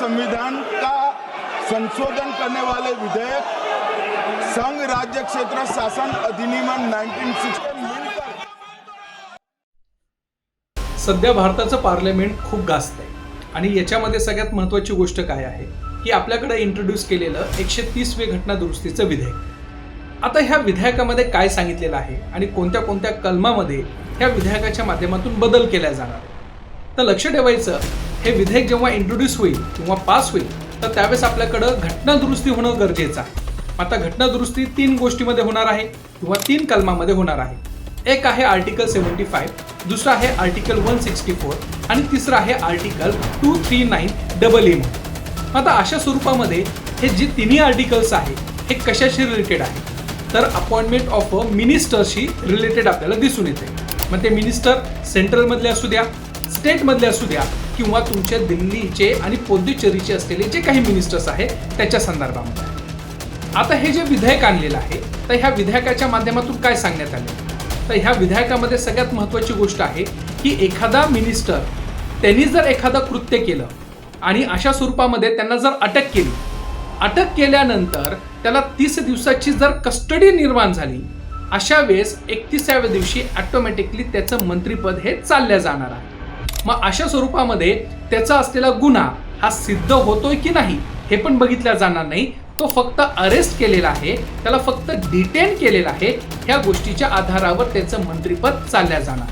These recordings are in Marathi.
संविधान का संशोधन करने वाले विधेयक संघ राज्य क्षेत्र शासन अधिनियम 1960 सध्या भारताचं पार्लमेंट खूप गाजत आहे आणि याच्यामध्ये सगळ्यात महत्त्वाची गोष्ट काय आहे? की आपल्याकडे इंट्रोड्यूस केलेलं एकशे तीसवे घटना दुरुस्तीचं विधेयक. आता ह्या विधेयकामध्ये काय सांगितलेलं आहे? आणि कोणत्या कोणत्या कलमामध्ये ह्या विधेयकाच्या माध्यमातून बदल केला जाणार तर लक्ष ठेवायचं हे विधेयक जेव्हा इंट्रोड्यूस होईल किंवा पास होईल तर त्यावेळेस आपल्याकडं घटना दुरुस्ती होणं गरजेचं आहे. आता घटना दुरुस्ती तीन गोष्टीमध्ये होणार आहे किंवा तीन कलमामध्ये होणार आहे. एक आहे आर्टिकल सेव्हन्टी फाईव्ह दुसरा आहे आर्टिकल वन सिक्स्टी फोर आणि तिसरा आहे article two three nine double M आता अशा स्वरूपामध्ये हे जे तिन्ही आर्टिकल्स आहे हे कशाशी रिलेटेड आहे? तर अपॉइंटमेंट ऑफ अ मिनिस्टरशी रिलेटेड आपल्याला दिसून येते. मग ते मिनिस्टर सेंट्रलमधले असू द्या स्टेटमधले असू द्या किंवा तुमच्या दिल्लीचे आणि पोंडिचेरीचे असलेले जे काही मिनिस्टर्स आहेत त्याच्या संदर्भामध्ये. आता हे जे विधेयक आणलेलं आहे तर ह्या विधेयकाच्या माध्यमातून काय सांगण्यात आले? तर ह्या विधेयकामध्ये सगळ्यात महत्त्वाची गोष्ट आहे की एखादा मिनिस्टर त्यांनी जर एखादं कृत्य केलं आणि अशा स्वरूपामध्ये त्यांना जर अटक केली अटक केल्यानंतर त्याला तीस दिवसाची जर कस्टडी निर्माण झाली अशा वेळेस एकतीसाव्या दिवशी ऑटोमॅटिकली त्याचं मंत्रीपद हे चालल्या जाणार आहे. मग अशा स्वरूपामध्ये त्याचा असलेला गुन्हा हा सिद्ध होतोय की नाही हे पण बघितल्या जाणार नाही. तो फक्त अरेस्ट केलेला आहे. त्याला फक्त डिटेन केलेला आहे. ह्या गोष्टीच्या आधारावर त्याचं मंत्रीपद चालल्या जाणार.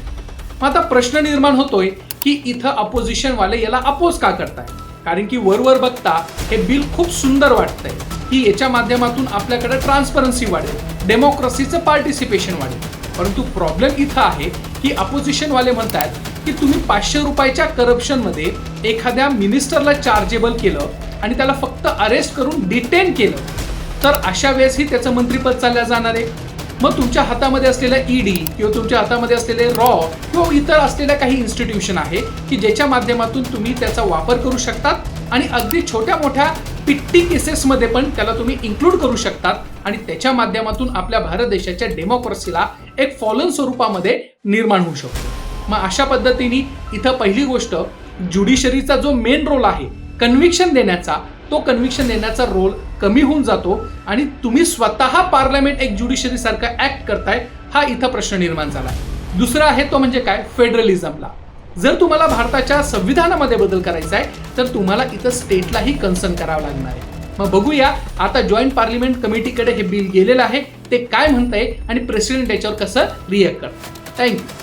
मग आता प्रश्न निर्माण होतोय की इथं अपोजिशन वाले याला अपोज का करताय? कारण की वरवर बघता हे बिल खूप सुंदर वाटतंय. की याच्या माध्यमातून आपल्याकडे ट्रान्सपरन्सी वाढेल. डेमोक्रेसीचं पार्टिसिपेशन वाढेल. परंतु प्रॉब्लेम इथं आहे की अपोजिशनवाले म्हणतात की तुम्ही पाचशे रुपयाच्या करप्शनमध्ये एखाद्या मिनिस्टरला चार्जेबल केलं आणि त्याला फक्त अरेस्ट करून डिटेन केलं तर अशा वेळेसही त्याचं मंत्रीपद चालल्या जाणार आहे. मग तुमच्या हातामध्ये असलेलं ईडी किंवा तुमच्या हातामध्ये असलेले रॉ किंवा इतर असलेल्या काही इन्स्टिट्यूशन आहे की ज्याच्या माध्यमातून तुम्ही त्याचा वापर करू शकतात? आणि अगदी छोट्या मोठ्या पिट्टी केसेसमध्ये पण त्याला तुम्ही इन्क्लूड करू शकतात. आणि त्याच्या माध्यमातून आपल्या भारत देशाच्या डेमोक्रेसीला एक फॉलन स्वरूपामध्ये निर्माण होऊ शकतो. मग अशा पद्धतीने इथं पहिली गोष्ट ज्युडिशरीचा जो मेन रोल आहे कन्व्हिक्शन देण्याचा तो कन्व्हिक्शन देण्याचा रोल कमी होऊन जातो. आणि तुम्ही स्वतः पार्लमेंट एक ज्युडिशरी सारखा ऍक्ट करताय हा इथं प्रश्न निर्माण झालाय. दुसरा आहे तो म्हणजे काय? फेडरलिझमला जर तुम्हाला भारताच्या संविधानामध्ये बदल करायचा आहे तर तुम्हाला इथं स्टेटलाही कन्सर्न करावं लागणार आहे. मग बघूया आता जॉईंट पार्लिमेंट कमिटीकडे हे बिल गेलेलं आहे ते काय म्हणतंय आणि प्रेसिडेंट याच्यावर कसं रिएक्ट करतात थँक्यू